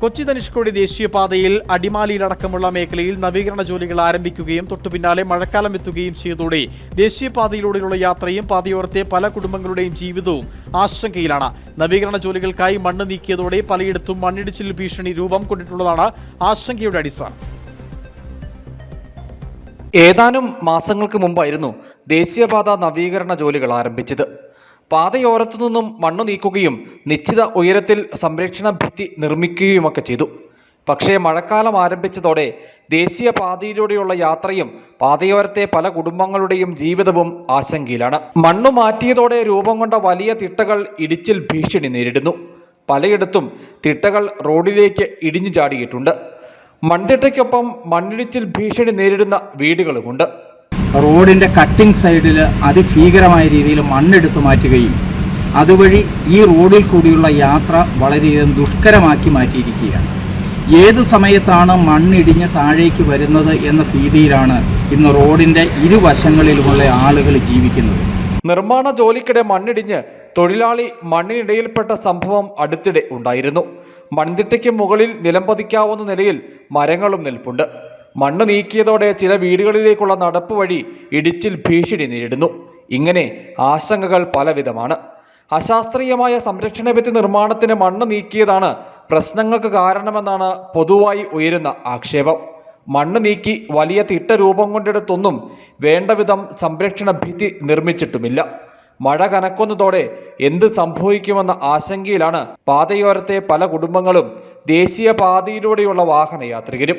കൊച്ചി ധനുഷ്കോടി ദേശീയപാതയിൽ അടിമാലിയിലടക്കമുള്ള മേഖലയിൽ നവീകരണ ജോലികൾ ആരംഭിക്കുകയും തൊട്ടുപിന്നാലെ മഴക്കാലം എത്തുകയും ചെയ്തതോടെ ദേശീയപാതയിലൂടെയുള്ള യാത്രയും പാതയോരത്തെ പല കുടുംബങ്ങളുടെയും ജീവിതവും ആശങ്കയിലാണ്. നവീകരണ ജോലികൾക്കായി മണ്ണ് നീക്കിയതോടെ പലയിടത്തും മണ്ണിടിച്ചിൽ ഭീഷണി രൂപം കൊണ്ടിട്ടുള്ളതാണ് ആശങ്കയുടെ അടിസ്ഥാനം. ഏതാനും മാസങ്ങൾക്ക് മുമ്പായിരുന്നു ദേശീയപാത നവീകരണ ജോലികൾ ആരംഭിച്ചത്. പാതയോരത്തു നിന്നും മണ്ണ് നീക്കുകയും നിശ്ചിത ഉയരത്തിൽ സംരക്ഷണ ഭിത്തി നിർമ്മിക്കുകയുമൊക്കെ ചെയ്തു. പക്ഷേ മഴക്കാലം ആരംഭിച്ചതോടെ ദേശീയ പാതയിലൂടെയുള്ള യാത്രയും പാതയോരത്തെ പല കുടുംബങ്ങളുടെയും ജീവിതവും ആശങ്കയിലാണ്. മണ്ണു മാറ്റിയതോടെ രൂപം കൊണ്ട വലിയ തിട്ടകൾ ഇടിച്ചിൽ ഭീഷണി നേരിടുന്നു. പലയിടത്തും തിട്ടകൾ റോഡിലേക്ക് ഇടിഞ്ഞു ചാടിയിട്ടുണ്ട്. മൺതിട്ടയ്ക്കൊപ്പം മണ്ണിടിച്ചിൽ ഭീഷണി നേരിടുന്ന വീടുകളുമുണ്ട്. റോഡിന്റെ കട്ടിംഗ് സൈഡിൽ അതിഭീകരമായ രീതിയിൽ മണ്ണെടുത്ത് മാറ്റുകയും അതുവഴി ഈ റോഡിൽ കൂടിയുള്ള യാത്ര വളരെയധികം ദുഷ്കരമാക്കി മാറ്റിയിരിക്കുകയാണ്. ഏത് സമയത്താണ് മണ്ണിടിഞ്ഞ് താഴേക്ക് വരുന്നത് എന്ന ഭീതിയിലാണ് ഇന്ന് റോഡിന്റെ ഇരുവശങ്ങളിലുമുള്ള ആളുകൾ ജീവിക്കുന്നത്. നിർമ്മാണ ജോലിക്കിടെ മണ്ണിടിഞ്ഞ് തൊഴിലാളി മണ്ണിനിടയിൽപ്പെട്ട സംഭവം അടുത്തിടെ ഉണ്ടായിരുന്നു. മൺതിട്ടയ്ക്ക് മുകളിൽ നിലംപതിക്കാവുന്ന നിലയിൽ മരങ്ങളും നിൽപ്പുണ്ട്. മണ്ണ് നീക്കിയതോടെ ചില വീടുകളിലേക്കുള്ള നടപ്പ് വഴി ഇടിച്ചിൽ ഭീഷണി നേരിടുന്നു. ഇങ്ങനെ ആശങ്കകൾ പലവിധമാണ്. അശാസ്ത്രീയമായ സംരക്ഷണ ഭിത്തി നിർമ്മാണത്തിന് മണ്ണ് നീക്കിയതാണ് പ്രശ്നങ്ങൾക്ക് കാരണമെന്നാണ് പൊതുവായി ഉയരുന്ന ആക്ഷേപം. മണ്ണ് നീക്കി വലിയ തിട്ട രൂപം കൊണ്ടെടുത്തൊന്നും വേണ്ടവിധം സംരക്ഷണ ഭിത്തി നിർമ്മിച്ചിട്ടുമില്ല. മഴ കനക്കുന്നതോടെ എന്ത് സംഭവിക്കുമെന്ന ആശങ്കയിലാണ് പാതയോരത്തെ പല കുടുംബങ്ങളും ദേശീയ പാതയിലൂടെയുള്ള വാഹനയാത്രികരും.